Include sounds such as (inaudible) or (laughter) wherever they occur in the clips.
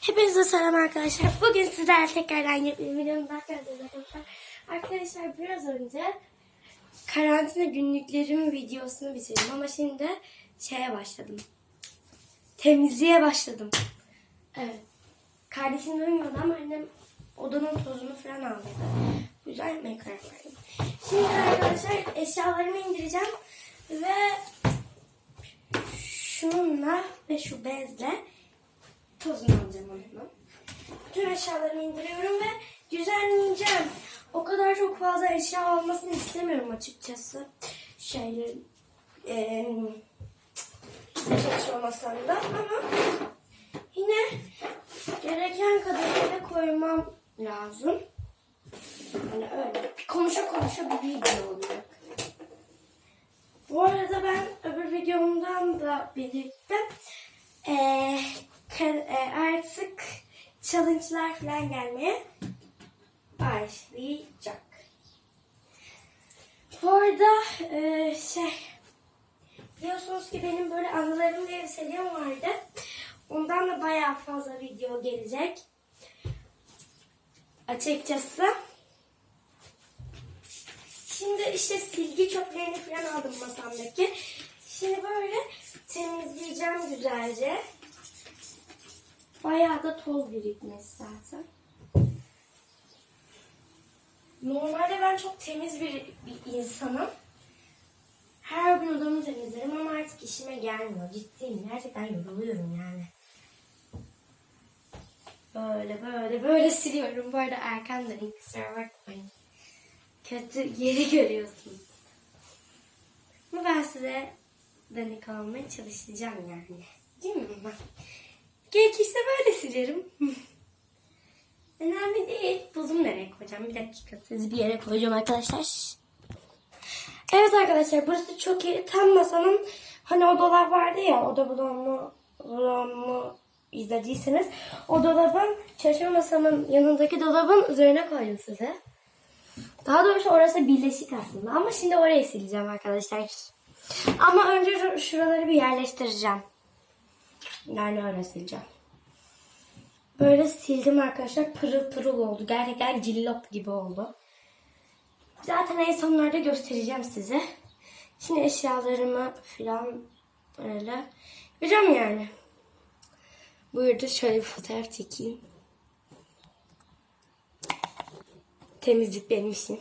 Hepinize selam arkadaşlar. Bugün sizlerle tekrardan yeni bir videonun daha arkadaşlar. Arkadaşlar biraz önce karantina günlüklerimin videosunu bitirdim ama şimdi şeye başladım. Temizliğe başladım. Evet. Kardeşim uyumadı ama annem odanın tozunu falan aldı. Güzel yemek karar verdim. Şimdi arkadaşlar eşyalarımı indireceğim ve şununla ve şu bezle tozunu alacağım onu hemen. Bütün eşyalarımı indiriyorum ve düzenleyeceğim. O kadar çok fazla eşya olmasını istemiyorum açıkçası. Şeylerin eee çalışma masamda ama yine gereken kadarıyla koymam lazım. Hani öyle. Konuşa konuşa bir video olacak. Bu arada ben öbür videomdan da ka- eee, artık challenge'lar falan gelmeye başlayacak. Bu arada eee, şey biliyorsunuz ki benim böyle anılarım diye bir serim vardı. Ondan da bayağı fazla video gelecek. Açıkçası. Şimdi işte silgi çöplerini falan aldım masamdaki. Şimdi böyle temizleyeceğim güzelce. Bayağı da toz birikmiş zaten. Normalde ben çok temiz bir, bir insanım. Her gün odamı temizlerim ama artık işime gelmiyor. Ciddiyim. Gerçekten yoruluyorum yani. Böyle böyle böyle siliyorum. Bu arada Erkan da kusura bakmayın. Kötü yeri (laughs) görüyorsunuz. Ama ben size danik olmaya çalışacağım yani. Değil mi? Gerekirse böyle silerim. (laughs) Önemli değil. Buldum nereye koyacağım. Bir dakika sizi bir yere koyacağım arkadaşlar. Evet arkadaşlar burası çok iyi. Tam masanın hani o dolap vardı ya o da bulamı bulamı izlediyseniz o dolabın çalışma masamın yanındaki dolabın üzerine koydum size. Daha doğrusu orası birleşik aslında ama şimdi orayı sileceğim arkadaşlar. Ama önce şu- şuraları bir yerleştireceğim. Yani öyle sileceğim. Böyle sildim arkadaşlar. Pırıl pırıl oldu. Gerçekten cillop gibi oldu. Zaten en sonlarda göstereceğim size. Şimdi eşyalarımı falan böyle yapacağım yani. Buyurdu şöyle bir fotoğraf çekeyim. Temizlik benim işim.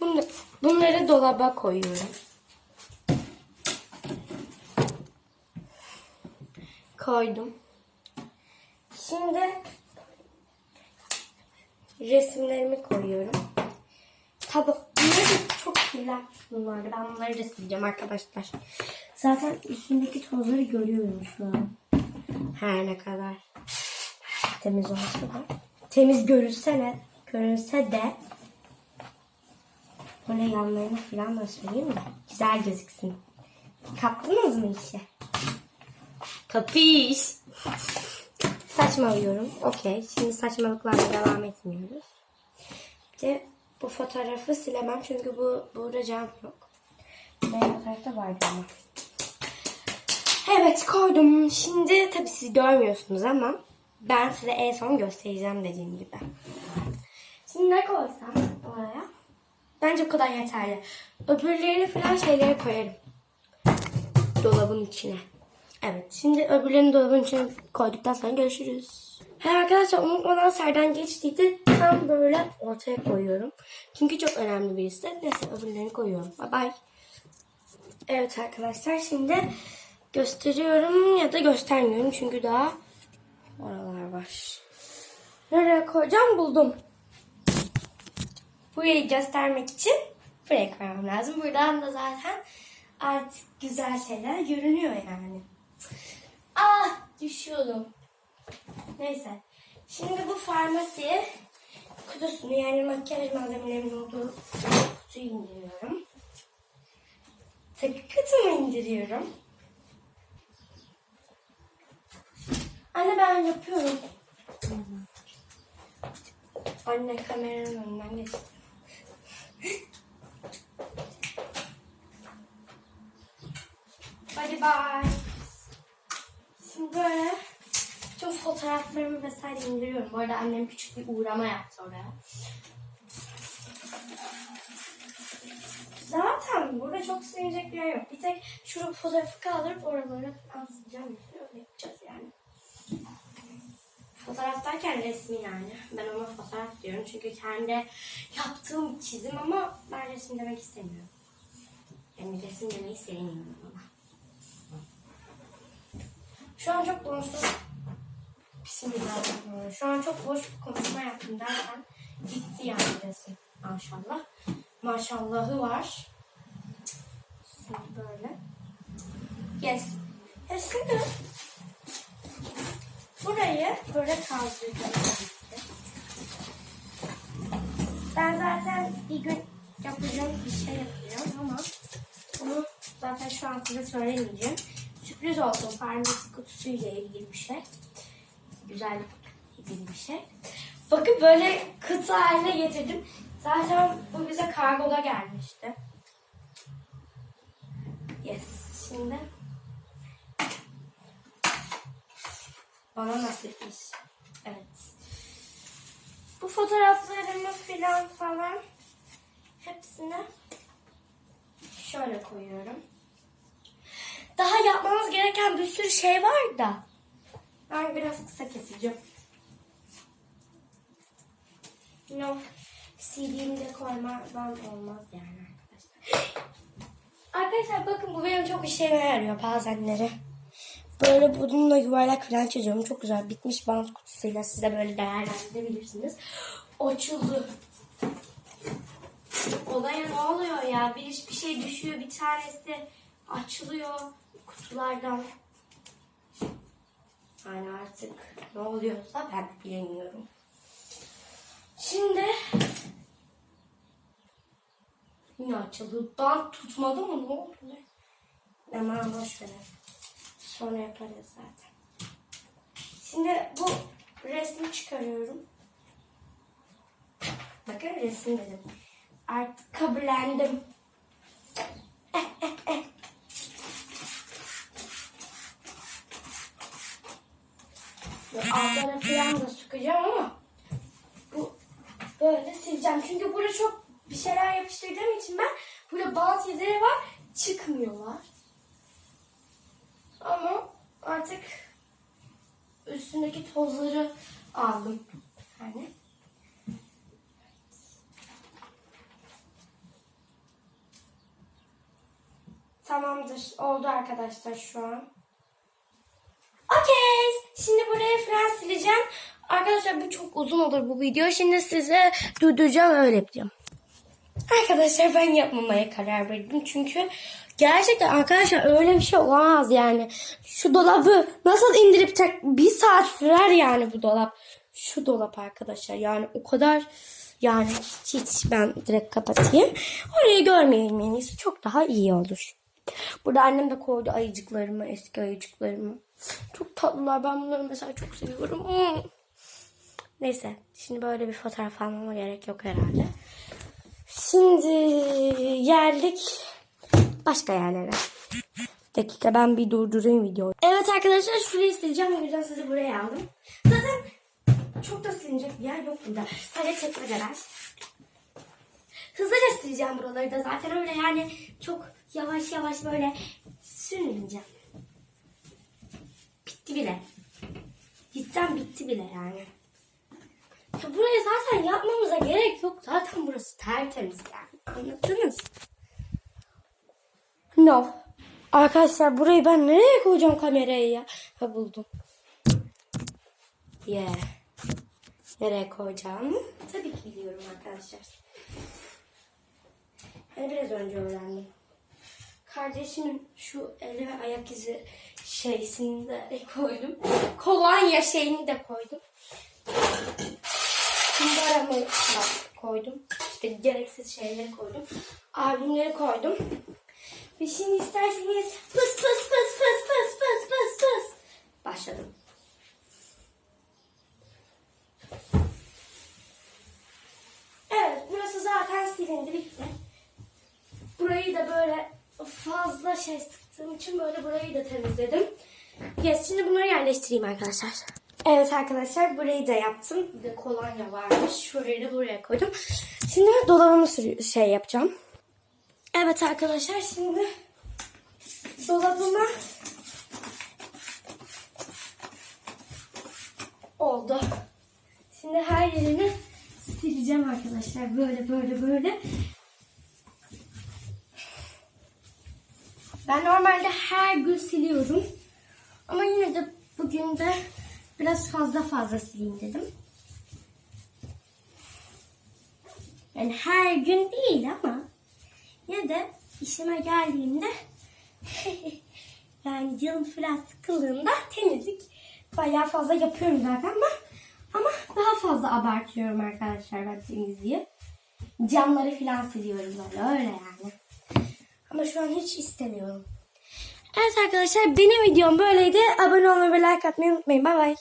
(laughs) Bunları, dolaba koyuyorum. Koydum. Şimdi resimlerimi koyuyorum. Da çok kirlenmiş bunlar. Ben bunları da arkadaşlar. Zaten üstündeki tozları görüyorum şu an. Her ne kadar temiz olsa da. Temiz görülse ne? Görünse de böyle yanlarını falan da söyleyeyim mi? Güzel gözüksün. Kaptınız mı işi? Kapış. Saçmalıyorum. Okey. Şimdi saçmalıklarla devam etmiyoruz. Bir de bu fotoğrafı silemem çünkü bu burada cam yok. Benim fotoğrafta vardı ama. Evet koydum. Şimdi tabii siz görmüyorsunuz ama ben size en son göstereceğim dediğim gibi. Şimdi ne koysam oraya? Bence bu kadar yeterli. Öbürlerini falan şeylere koyarım. Dolabın içine. Evet şimdi öbürlerini dolabın içine koyduktan sonra görüşürüz. He arkadaşlar unutmadan serden geçtiydi. Tam böyle ortaya koyuyorum. Çünkü çok önemli birisi. Neyse öbürlerini koyuyorum. Bye bye. Evet arkadaşlar şimdi gösteriyorum ya da göstermiyorum. Çünkü daha oralar var. Nereye koyacağım buldum. Burayı göstermek için buraya koymam lazım. Buradan da zaten artık güzel şeyler görünüyor yani. Ah düşüyordum. Neyse. Şimdi bu farmasi kutusunu yani makyaj malzemelerimin olduğu kutuyu indiriyorum. Takı kutumu indiriyorum. Anne ben yapıyorum. Anne kameranın önünden geçti. Hadi bye. Şimdi böyle tüm fotoğraflarımı vesaire indiriyorum. Bu arada annem küçük bir uğrama yaptı oraya. Zaten burada çok silinecek bir yer yok. Bir tek şu fotoğrafı kaldırıp oralara falan sileceğim. Öyle yapacağız yani. Fotoğraf derken resmi yani. Ben ona fotoğraf diyorum. Çünkü kendi yaptığım çizim ama ben resim demek istemiyorum. Yani resim demeyi sevmiyorum ama. Şu an çok boş Bismillahirrahmanirrahim. Şu an çok boş bir konuşma yaptım derken gitti yani resim. Maşallah. Maşallahı var. Şimdi böyle. Yes. E şimdi burayı böyle kaldıracağım. Ben zaten bir gün yapacağım bir şey yapacağım ama bunu zaten şu an size söylemeyeceğim. Sürpriz olsun. Farmasi kutusuyla ilgili bir şey. Güzel bir şey. Bakın böyle kutu haline getirdim. Zaten bu bize kargoda gelmişti. Yes. Şimdi bana nasipmiş. Evet. Bu fotoğraflarımı filan falan hepsini şöyle koyuyorum. Daha yapmamız gereken bir sürü şey var da. Ben biraz kısa keseceğim. No. CD'mi de koymadan olmaz yani arkadaşlar. (gasps) Arkadaşlar bakın bu benim çok işime yarıyor bazenleri. Böyle bununla yuvarlak falan çiziyorum. Çok güzel bitmiş bant kutusuyla siz de böyle değerlendirebilirsiniz. Açıldı. Olaya ne oluyor ya? Bir, bir şey düşüyor bir tanesi açılıyor kutulardan. Yani artık ne oluyorsa ben de bilemiyorum. Şimdi yine açıldı. Bant tutmadı mı? Ne oldu? Hemen boş verin. Sonra yaparız zaten. Şimdi bu resmi çıkarıyorum. Bakın resim dedim. Artık kabullendim. Ve (laughs) altlara falan da sıkacağım ama bu böyle sileceğim. Çünkü burada çok bir şeyler yapıştırdığım için ben burada bant izleri var çıkmıyorlar. Ama artık üstündeki tozları aldım. Yani. Tamamdır. Oldu arkadaşlar şu an. Şimdi buraya falan sileceğim. Arkadaşlar bu çok uzun olur bu video. Şimdi size durduracağım öyle yapacağım. Arkadaşlar ben yapmamaya karar verdim. Çünkü gerçekten arkadaşlar öyle bir şey olamaz yani. Şu dolabı nasıl indirip tek bir saat sürer yani bu dolap. Şu dolap arkadaşlar yani o kadar yani hiç, hiç ben direkt kapatayım. Orayı görmeyelim en iyisi çok daha iyi olur. Burada annem de koydu ayıcıklarımı, eski ayıcıklarımı. Çok tatlılar. Ben bunları mesela çok seviyorum. Neyse. Şimdi böyle bir fotoğraf almama gerek yok herhalde. Şimdi geldik başka yerlere. Dakika ben bir durdurayım videoyu. Evet arkadaşlar şurayı sileceğim. O yüzden sizi buraya aldım. Zaten çok da silinecek bir yer yok burada. Sadece çekmeceler. Hızlıca sileceğim buraları da zaten öyle yani çok yavaş yavaş böyle sürmeyeceğim. Bile. Cidden bitti bile yani. Ya burayı zaten yapmamıza gerek yok. Zaten burası tertemiz yani. Anladınız? No. Arkadaşlar burayı ben nereye koyacağım kamerayı ya? Ha buldum. Yeah. Nereye koyacağımı tabii ki biliyorum arkadaşlar. Hani biraz önce öğrendim. Kardeşimin şu eli ve ayak izi şeysini de koydum. Kolonya şeyini de koydum. Kumbaramı koydum. İşte gereksiz şeyleri koydum. Albümleri koydum. Ve şimdi isterseniz pıs pıs pıs pıs pıs pıs pıs pıs. Başladım. Evet burası zaten silindi bitti. Burayı da böyle fazla şey için böyle burayı da temizledim. Yes, şimdi bunları yerleştireyim arkadaşlar. Evet arkadaşlar burayı da yaptım. Bir de kolonya varmış. Şurayı da buraya koydum. Şimdi dolabımı şey yapacağım. Evet arkadaşlar şimdi dolabıma oldu. Şimdi her yerini sileceğim arkadaşlar. Böyle böyle böyle. Ben normalde her gün siliyorum. Ama yine de bugün de biraz fazla fazla sileyim dedim. Yani her gün değil ama yine de işime geldiğimde (laughs) yani canım falan sıkıldığında temizlik bayağı fazla yapıyorum zaten ama ama daha fazla abartıyorum arkadaşlar ben temizliği. Camları falan siliyorum böyle öyle yani. Ama şu an hiç istemiyorum. Evet arkadaşlar benim videom böyleydi. Abone olmayı ve like atmayı unutmayın. Bay bay.